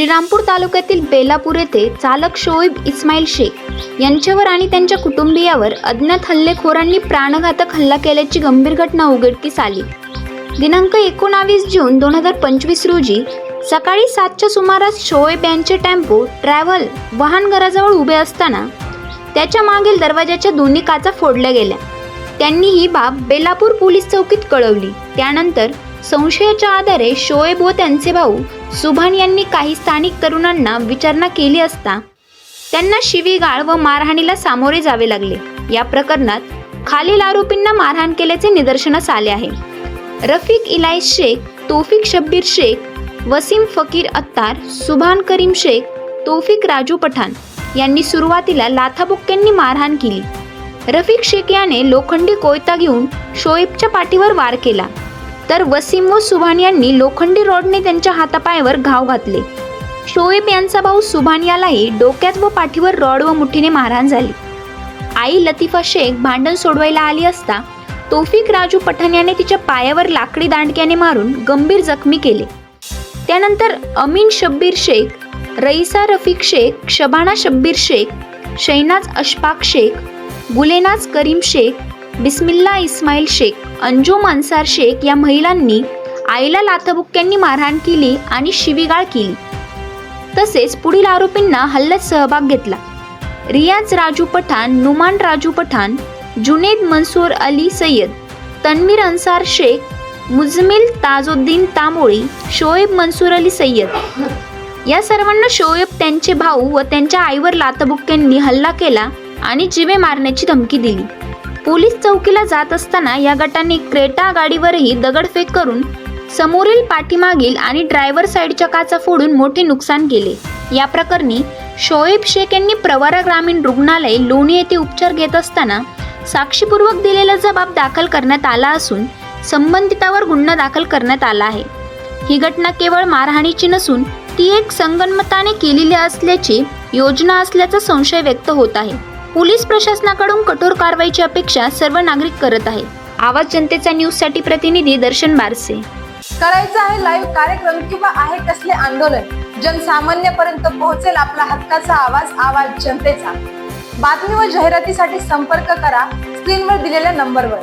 श्रीरामपूर तालुक्यातील बेलापूर येथे चालक शोएब इस्माईल शेख यांच्यावर आणि त्यांच्या कुटुंबियावर अज्ञात हल्लेखोरांनी प्राणघातक हल्ला केल्याची गंभीर घटना उघडकीस आली. दिनांक एकोणावीस जून दोन हजार पंचवीस रोजी सकाळी सातच्या सुमारास शोएब यांचे टेम्पो ट्रॅव्हल वाहन घराजवळ उभे असताना त्याच्या मागील दरवाजाच्या दोन्ही काचा फोडल्या गेल्या. त्यांनी ही बाब बेलापूर पोलीस चौकीत कळवली. त्यानंतर संशयाच्या आधारे शोएब व त्यांचे भाऊ सुभान यांनी काही स्थानिक तरुणांना विचारणा केली असता त्यांना शिवीगाळ व मारहाणीला सामोरे जावे लागले. या प्रकरणात खालील आरोपींना मारहाण केल्याचे निदर्शनास आले आहे. रफिक इलायस शेख तोफिक शब्बीर शेख वसीम फकीर अत्तार सुभान करीम शेख तोफिक राजू पठाण यांनी सुरुवातीला लाथाबुक्क्यांनी मारहाण केली. रफिक शेख याने लोखंडी कोयता घेऊन शोएबच्या पाठीवर वार केला. तर वसीम व सुभान यांनी लोखंडी रॉडने त्यांच्या हातापायावर घाव घातले. शोएब यांचा भाऊ सुभान यालाही डोक्यात व पाठीवर रॉड व मुठीने मारहाण झाली. आई लतिफा शेख भांडण सोडवायला आली असता तोफिक राजू पठाण याने तिच्या पायावर लाकडी दांडक्याने मारून गंभीर जखमी केले. त्यानंतर अमीन शब्बीर शेख रईसा रफिक शेख शबाना शब्बीर शेख शैनाज अशफाक शेख गुलेनाज करीम शेख बिस्मिल्ला इस्माईल शेख अंजू अन्सार शेख या महिलांनी आईला लाथाबुक्क्यांनी मारहाण केली आणि शिवीगाळ केली. तसेच पुढील आरोपींना हल्ल्यात सहभाग घेतला. रियाज राजू पठाण नुमान राजू पठाण जुनेद मनसूर अली सय्यद तन्वीर अन्सार शेख मुजमिल ताजुद्दीन तांबोळी शोएब मनसूर अली सय्यद. या सर्वांना शोएब त्यांचे भाऊ व त्यांच्या आईवर लाथबुक्क्यांनी हल्ला केला आणि जिवे मारण्याची धमकी दिली. पोलीस चौकीला जात असताना या गटाने क्रेटा गाडीवरही दगडफेक करून समोरील पाठीमागील आणि ड्रायव्हर साईडच्या काचा फोडून मोठे नुकसान केले. या प्रकरणी शोएब शेख यांनी प्रवारा ग्रामीण रुग्णालय लोणी येथे उपचार घेत असताना साक्षीपूर्वक दिलेला जबाब दाखल करण्यात आला असून संबंधितावर गुन्हा दाखल करण्यात आला आहे. ही घटना केवळ मारहाणीची नसून ती एक संगनमताने केलेली असल्याची योजना असल्याचा संशय व्यक्त होत आहे. पोलीस प्रशासनाकडून कठोर कारवाईची अपेक्षा सर्व नागरिक करत आहे आवाज जनतेचा न्यूजसाठी प्रतिनिधी दर्शन बारसे. करायचं आहे लाईव्ह कार्यक्रम किंवा आहे कसले आंदोलन? जनसामान्यपर्यंत पोहोचेल आपला हक्काचा आवाज आवाज जनतेचा. बातमी व जाहिरातीसाठी संपर्क करा स्क्रीनवर दिलेल्या नंबरवर